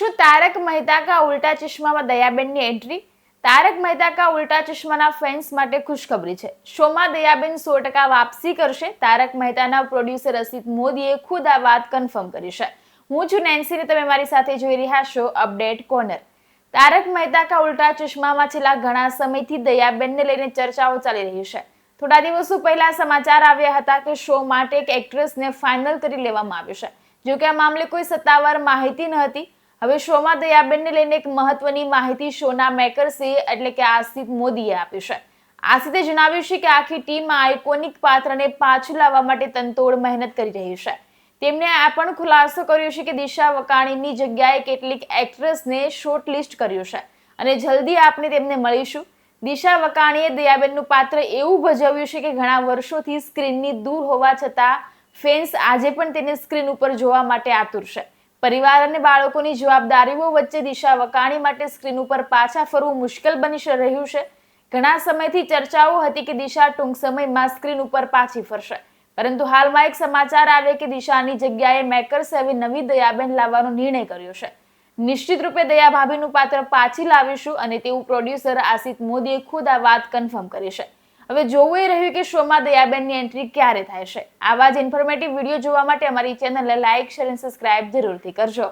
શું તારક મહેતા કા ઉલ્ટા ચશ્મામાં દયાબેનની એન્ટ્રી તારક મહેતા કા ઉલ્ટા ચશ્માના ફેન્સ માટે ખુશખબરી છે. શોમાં દયાબેન સો ટકા વાપસી કરશે. તારક મહેતાના પ્રોડ્યુસર અસિત મોદીએ ખુદ આ વાત કન્ફર્મ કરી છે. હું છું નેન્સીને તમે મારી સાથે જોઈ રહ્યા છો અપડેટ કોર્નર તારક મહેતા કા ઉલ્ટા ચશ્મામાં છેલ્લા ઘણા સમયથી દયાબેનને લઈને ચર્ચાઓ ચાલી રહી છે. થોડા દિવસો પહેલા સમાચાર આવ્યા હતા કે શો માટે એક એક્ટ્રેસને ફાઇનલ કરી લેવામાં આવ્યું છે. જો કે આ મામલે કોઈ સત્તાવાર માહિતી ન હતી. હવે શોમાં દયાબેનને લઈને એક મહત્વની માહિતી શોના મેકર્સે એટલે કે આસિત મોદીએ આપી છે. આસિતે જણાવ્યું છે કે આખી ટીમ આ આઇકોનિક પાત્રને પાછું લાવવા માટે તનતોડ મહેનત કરી રહી છે. તેમણે આ પણ ખુલાસો કર્યો છે કે દિશા વકાણીની જગ્યાએ કેટલીક એક્ટ્રેસને શોર્ટ લિસ્ટ કર્યું છે અને જલ્દી આપણે તેમને મળીશું. દિશા વકાણીએ દયાબેનનું પાત્ર એવું ભજવ્યું છે કે ઘણા વર્ષોથી સ્ક્રીનની દૂર હોવા છતાં ફેન્સ આજે પણ તેને સ્ક્રીન ઉપર જોવા માટે આતુર છે. પરિવાર અને બાળકોની જવાબદારીઓ વચ્ચે દિશા વકાણી માટે સ્ક્રીન ઉપર પાછા ફરવું મુશ્કેલ બની રહ્યું છે. ઘણા સમયથી ચર્ચાઓ હતી કે દિશા ટૂંક સમયમાં સ્ક્રીન ઉપર પાછી ફરશે. પરંતુ હાલમાં એક સમાચાર આવે કે દિશાની જગ્યાએ મેકર્સ હવે નવી દયાબેન લાવવાનો નિર્ણય કર્યો છે. નિશ્ચિત રૂપે દયા ભાભીનું પાત્ર પાછી લાવીશું અને તેવું પ્રોડ્યુસર આસિત મોદીએ ખુદ આ વાત કન્ફર્મ કરી છે. હવે જોવું એ રહ્યું કે શોમાં દયાબેનની એન્ટ્રી ક્યારે થાય છે. આવા જ ઇન્ફોર્મેટિવ વીડિયો જોવા માટે અમારી ચેનલને લાઇક શેર અને સબસ્ક્રાઇબ જરૂરથી કરજો.